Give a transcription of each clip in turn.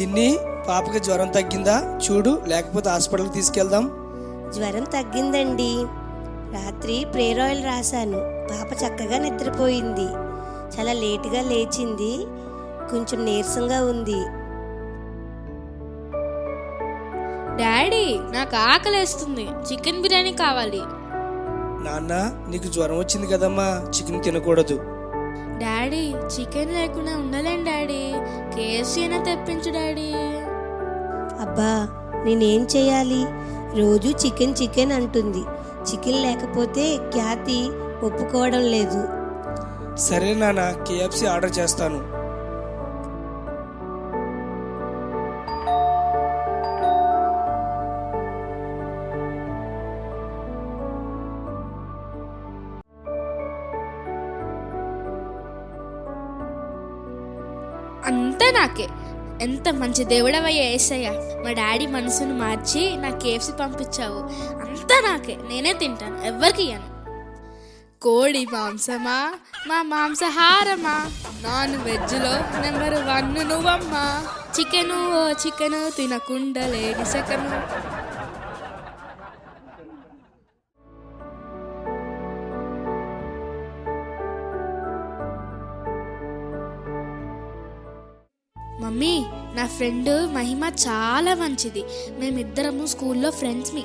చిన్ని పాపకి జ్వరం తగ్గిందా? చూడు లేకపోతే హాస్పిటల్కి తీసుకెళ్దాం. జ్వరం తగ్గిందండి. రాత్రి ప్రేర్ ఆయిల్ రాశాను. పాప చక్కగా నిద్రపోయింది. చాలా లేటుగా లేచింది. కొంచెం నీరసంగా ఉంది. డాడీ నాకు ఆకలేస్తుంది. చికెన్ బిర్యానీ కావాలి. నాన్న నీకు జ్వరం వచ్చింది కదమ్మా. చికెన్ తినకూడదు. డాడీ చికెన్ లేకుండా ఉండలేను డాడీ. కేఎఫ్సీ అయినా తెప్పించు డాడీ. అబ్బా నేనేం చేయాలి? రోజు చికెన్ చికెన్ అంటుంది. చికెన్ లేకపోతే ఖ్యాతి ఒప్పుకోవడం లేదు. సరే నాన్న కేఎఫ్సి ఆర్డర్ చేస్తాను. నాకే. ఎంత మంచి దేవుడవయ్యా ఏసయ్య. మా డాడీ మనసును మార్చి నా కేఎఫ్సీ పంపించావు. అంతా నాకే. నేనే తింటాను. ఎవరికి ఇయ్యను. కోడి మాంసమా? మా మాంసాహారమా? నాన్ వెజ్లో నెంబర్ వన్ నువ్వమ్మా. చికెను ఓ చికెను తినకుండా లేని సెకను. నా ఫ్రెండ్ మహిమ చాలా మంచిది. మేమిద్దరము స్కూల్లో ఫ్రెండ్స్మి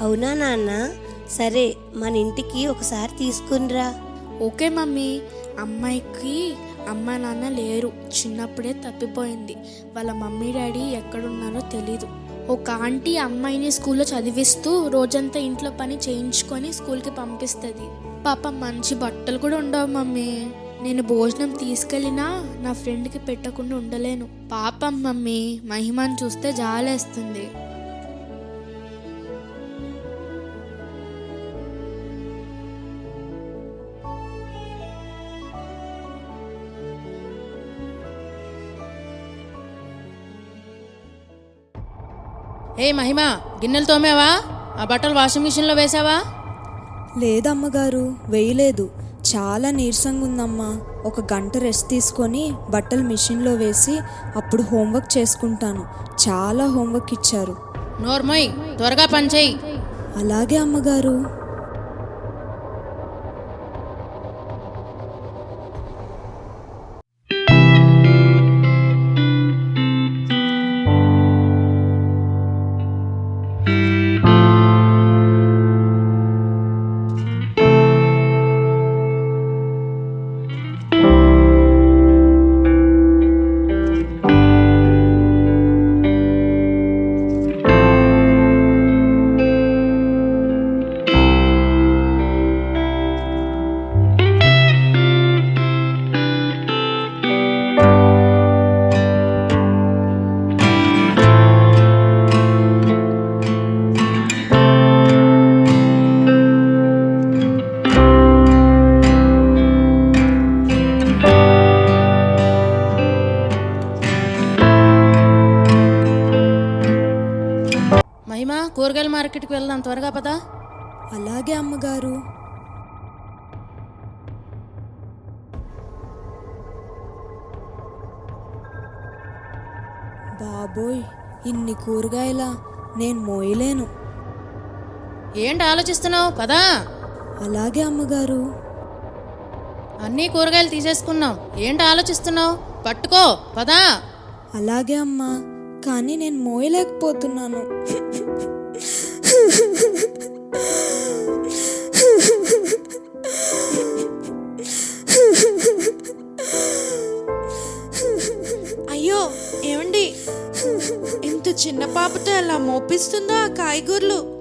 అవునా నాన్న? సరే మన ఇంటికి ఒకసారి తీసుకునిరా. Okay mummy. అమ్మాయికి అమ్మ నాన్న లేరు. చిన్నప్పుడే తప్పిపోయింది. వాళ్ళ మమ్మీ డాడీ ఎక్కడున్నారో తెలీదు. ఒక ఆంటీ అమ్మాయిని స్కూల్లో చదివిస్తూ రోజంతా ఇంట్లో పని చేయించుకొని స్కూల్కి పంపిస్తుంది. పాప మంచి బట్టలు కూడా ఉండవు మమ్మీ. నేను భోజనం తీసుకెళ్ళినా నా ఫ్రెండ్కి పెట్టకుండా ఉండలేను. పాపం మమ్మీ మహిమను చూస్తే జాలేస్తుంది. ఏ మహిమ గిన్నెలు తోమావా? ఆ బట్టలు వాషింగ్ మిషన్లో వేసావా? లేదమ్మగారు వేయలేదు. చాలా నీరసంగా ఉందమ్మా ఒక గంట రెస్ట్ తీసుకొని బట్టలు మిషన్లో వేసి అప్పుడు హోంవర్క్ చేసుకుంటాను. చాలా హోంవర్క్ ఇచ్చారు. నోర్మోయ్ త్వరగా పని చేయి అలాగే అమ్మగారు. మార్కెట్కి వెళ్దాం త్వరగా పదా. అలాగే అమ్మగారు. బాబోయ్ ఇన్ని కూరగాయల నేను మోయలేను. ఏంటి ఆలోచిస్తున్నావు? పదా. అలాగే అమ్మగారు. అన్నీ కూరగాయలు తీసేసుకున్నాం. ఏంటి ఆలోచిస్తున్నావు? పట్టుకో పదా. అలాగే అమ్మా కానీ నేను మోయలేకపోతున్నాను. అయ్యో ఏమండి? ఇంత చిన్న పాపతో ఎలా మోపిస్తుందో ఆ కాయగూరలు?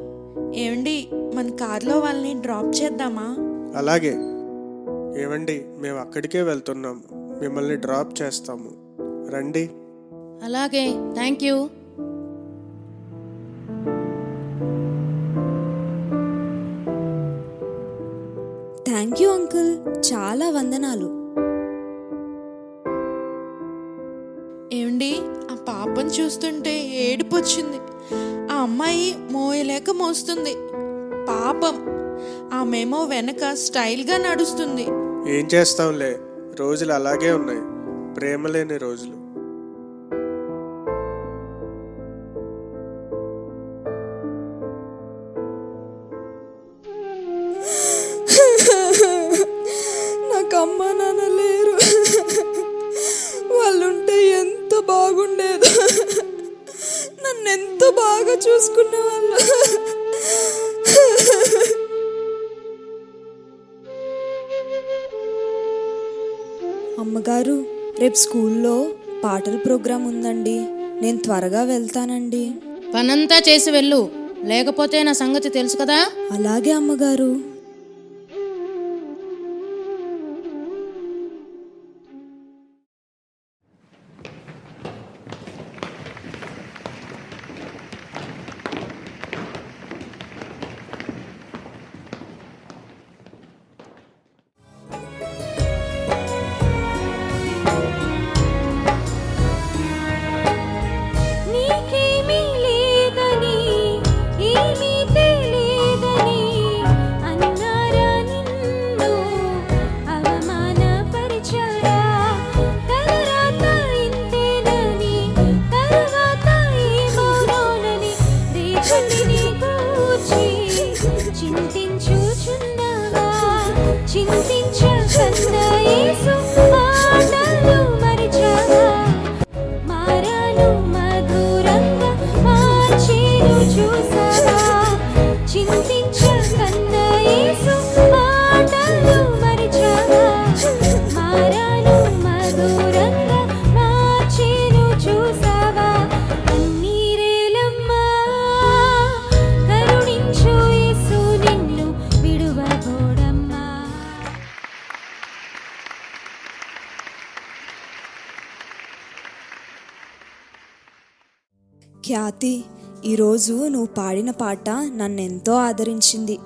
ఏమండి మన కార్లో వాళ్ళని డ్రాప్ చేద్దామా? అలాగే. ఏమండి మేము అక్కడికే వెళ్తున్నాము. మిమ్మల్ని డ్రాప్ చేస్తాము. రండి. అలాగే thank you. Thank you uncle చాలా వందనాలు. ఏమండి ఆ పాపను చూస్తుంటే ఏడుపు వచ్చింది. ఆ అమ్మాయి మోయలేక మోస్తుంది. పాపం. ఆమెమో వెనక స్టైల్గా నడుస్తుంది. ఏం చేస్తాంలే రోజులు అలాగే ఉన్నాయి. ప్రేమ లేని రోజులు. అమ్మగారు రేపు స్కూల్లో పాటల ప్రోగ్రాం ఉందండి. నేను త్వరగా వెళ్తానండి. పనంతా చేసి వెళ్ళు. లేకపోతే నా సంగతి తెలుసు కదా? అలాగే అమ్మగారు. 気持。ఖ్యాతి ఈరోజు నువ్వు పాడిన పాట నన్నెంతో ఆదరించింది.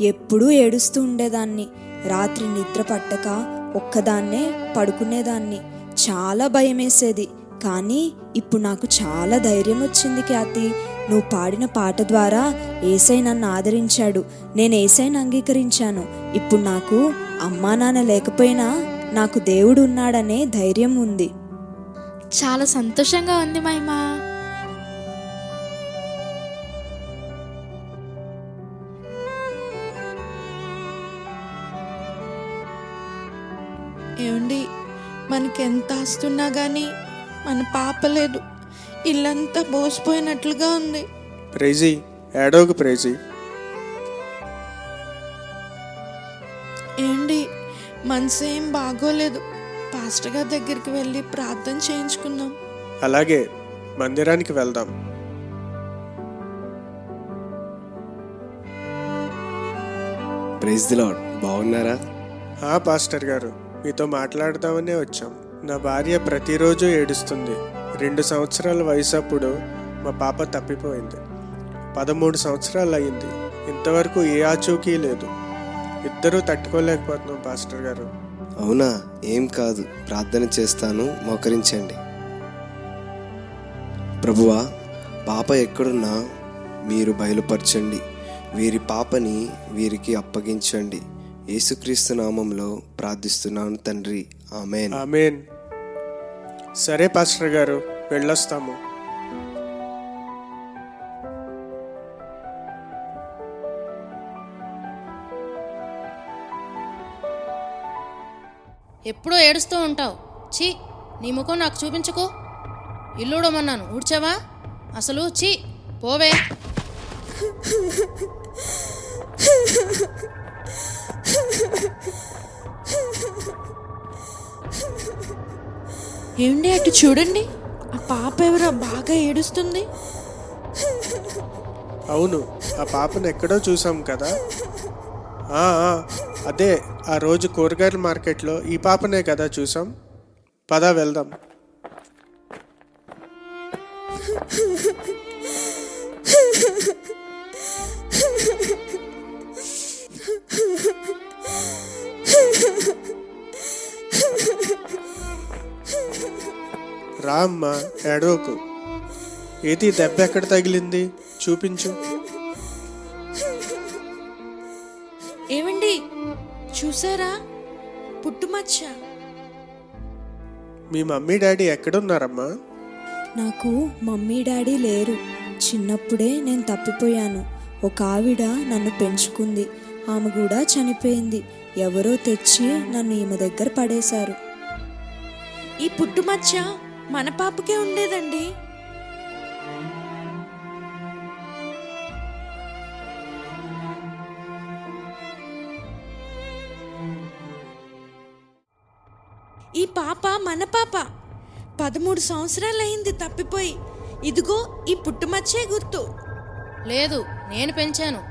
ఎప్పుడూ ఏడుస్తూ ఉండేదాన్ని. రాత్రి నిద్ర పట్టక ఒక్కదాన్నే పడుకునేదాన్ని. చాలా భయమేసేది. కానీ ఇప్పుడు నాకు చాలా ధైర్యం వచ్చింది ఖ్యాతి. నువ్వు పాడిన పాట ద్వారా ఏసై నన్ను ఆదరించాడు. నేను ఏసైని అంగీకరించాను. ఇప్పుడు నాకు అమ్మా నాన్న లేకపోయినా నాకు దేవుడు ఉన్నాడనే ధైర్యం ఉంది. చాలా సంతోషంగా ఉంది మహిమా. ఏమండి మనకి ఎంత ఆస్తున్నా కానీ మన పాప లేదు. ఇల్లంతా బోసిపోయినట్లుగా ఉంది. ప్రైజీ ఏడోకు ప్రైజీ. ఏంటి మనసు ఏం బాగోలేదు. పాస్టర్ గారి దగ్గరికి వెళ్ళి ప్రార్థన చేయించుకుందాం. అలాగే మందిరానికి వెళ్దాం. ప్రైజ్ ది లాడ్ బాగున్నారా? ఆ పాస్టర్ గారు. మీతో మాట్లాడదామనే వచ్చాం. నా భార్య ప్రతిరోజు ఏడుస్తుంది. రెండు సంవత్సరాల వయసు అప్పుడు మా పాప తప్పిపోయింది. పదమూడు సంవత్సరాలు అయింది ఇంతవరకు ఏ ఆచూకీ లేదు. ఇద్దరూ తట్టుకోలేకపోతున్నాం పాస్టర్ గారు. అవునా? ఏం కాదు. ప్రార్థన చేస్తాను. మోకరించండి. ప్రభువా పాప ఎక్కడున్నా మీరు బయలుపరచండి. వీరి పాపని వీరికి అప్పగించండి. యేసుక్రీస్తు నామంలో ప్రార్థిస్తున్నాను తండ్రి. ఆమెన్. ఆమెన్. సరే పాస్టర్ గారు వెళ్ళొస్తాము. ఎప్పుడూ ఏడుస్తూ ఉంటావు. ఛీ నీ ముఖం నాకు చూపించుకో. ఇల్లుడమన్నాను ఊడ్చావా? అసలు ఛీ పోవే. ఏమండి అటు చూడండి. ఆ పాప ఎవరో బాగా ఏడుస్తుంది. అవును ఆ పాపను ఎక్కడో చూసాం కదా. అదే ఆ రోజు కూరగాయల మార్కెట్లో ఈ పాపనే కదా చూసాం. పద వెళ్దాం. రా అమ్మా ఏడవకు. ఏది దెబ్బ ఎక్కడ తగిలింది? చూపించు. ఏమండి చూసారా? పుట్టుమచ్చ మీ మమ్మీ డాడీ ఎక్కడున్నారమ్మా? నాకు మమ్మీ డాడీ లేరు. చిన్నప్పుడే నేను తప్పిపోయాను. ఒక ఆవిడ నన్ను పెంచుకుంది. ఆమె కూడా చనిపోయింది. ఎవరో తెచ్చి నన్ను ఈమె దగ్గర పడేశారు. ఈ పుట్టుమచ్చ మన పాపకే ఉండేదండి. ఈ పాప మన పాప. పదమూడు సంవత్సరాలైంది తప్పిపోయి. ఇదిగో ఈ పుట్టుమచ్చే గుర్తు. లేదు నేను పెంచాను.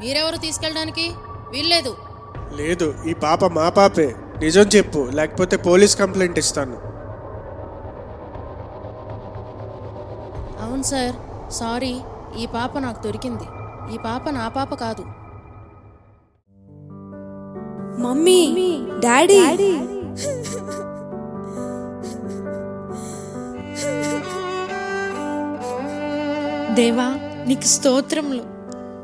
మీరెవరు తీసుకెళ్ళడానికి? వీల్లేదు. లేదు ఈ పాప మా పాపే. నిజం చెప్పు లేకపోతే పోలీస్ కంప్లైంట్ ఇస్తాను. అవును సార్. సారీ ఈ పాప నాకు దొరికింది. ఈ పాప నా పాప కాదు. Mummy daddy. దేవా నీకు స్తోత్రములు.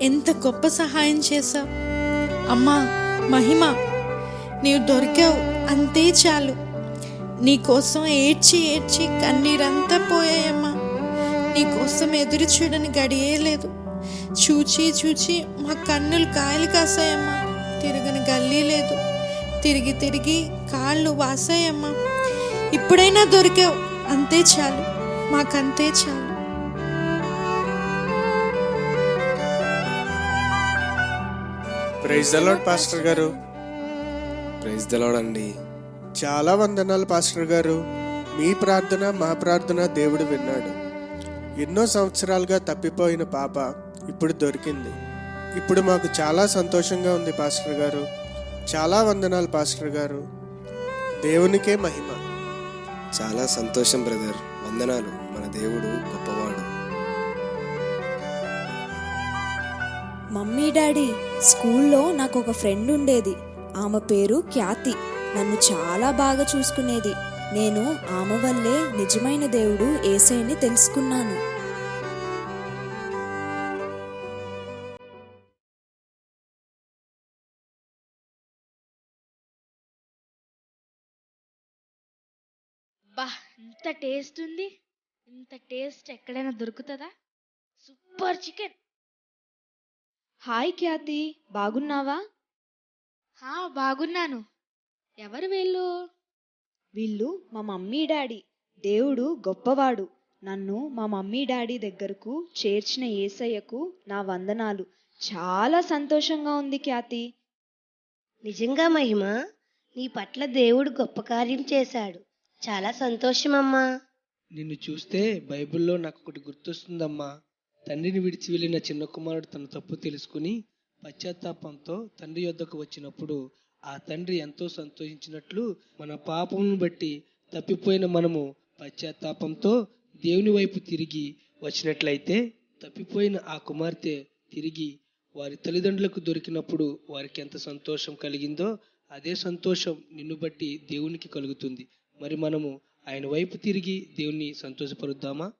ఎంత గొప్ప సహాయం చేశావు. అమ్మా మహిమ నీవు దొరికావు అంతే చాలు. నీ కోసం ఏడ్చి ఏడ్చి కన్నీరంతా పోయాయమ్మా. నీ కోసం ఎదురు చూడని గడియే లేదు. చూచి చూచి మా కన్నులు కాయలు కాసాయమ్మా. తిరగని గల్లీ లేదు. తిరిగి తిరిగి కాళ్ళు వాసాయమ్మా. ఇప్పుడైనా దొరికావు. అంతే చాలు. మాకంతే చాలు. ప్రైజ్ అలాడ్ పాస్టర్ గారు. ప్రైజ్ దలోడండి చాలా వందనాలు పాస్టర్ గారు. మీ ప్రార్థన మా ప్రార్థన దేవుడు విన్నాడు. ఎన్నో సంవత్సరాలుగా తప్పిపోయిన పాప ఇప్పుడు దొరికింది. ఇప్పుడు మాకు చాలా సంతోషంగా ఉంది పాస్టర్ గారు. చాలా వందనాలు పాస్టర్ గారు. దేవునికే మహిమ. చాలా సంతోషం బ్రదర్. వందనాలు. మన దేవుడు గొప్పవాడు. మమ్మీ డాడీ స్కూల్లో నాకు ఒక ఫ్రెండ్ ఉండేది. ఆమె పేరు ఖ్యాతి. నన్ను చాలా బాగా చూసుకునేది. నేను ఆమె వల్లే నిజమైన దేవుడు ఏసైని తెలుసుకున్నాను. బా ఇంత టేస్ట్ ఉంది. ఇంత టేస్ట్ ఎక్కడైనా దొరుకుతుందా? Super chicken! హాయ్ ఖ్యాతి బాగున్నావా? హా బాగున్నాను. ఎవరు వీళ్ళు? వీళ్ళు మా మమ్మీ డాడీ. దేవుడు గొప్పవాడు. నన్ను మా మమ్మీ డాడీ దగ్గరకు చేర్చిన ఏసయ్యకు నా వందనాలు. చాలా సంతోషంగా ఉంది ఖ్యాతి. నిజంగా మహిమ. నీ పట్ల దేవుడు గొప్ప కార్యం చేశాడు. చాలా సంతోషమమ్మా. నిన్ను చూస్తే బైబిల్లో నాకు ఒకటి గుర్తొస్తుందమ్మా. తండ్రిని విడిచి వెళ్ళిన చిన్న కుమారుడు తన తప్పు తెలుసుకుని పశ్చాత్తాపంతో తండ్రి యొద్దకు వచ్చినప్పుడు ఆ తండ్రి ఎంతో సంతోషించినట్లు మన పాపమును బట్టి తప్పిపోయిన మనము పశ్చాత్తాపంతో దేవుని వైపు తిరిగి వచ్చినట్లయితే తప్పిపోయిన ఆ కుమార్తె తిరిగి వారి తల్లిదండ్రులకు దొరికినప్పుడు వారికి ఎంత సంతోషం కలిగిందో అదే సంతోషం నిన్ను బట్టి దేవునికి కలుగుతుంది. మరి మనము ఆయన వైపు తిరిగి దేవుణ్ణి సంతోషపరుద్దామా?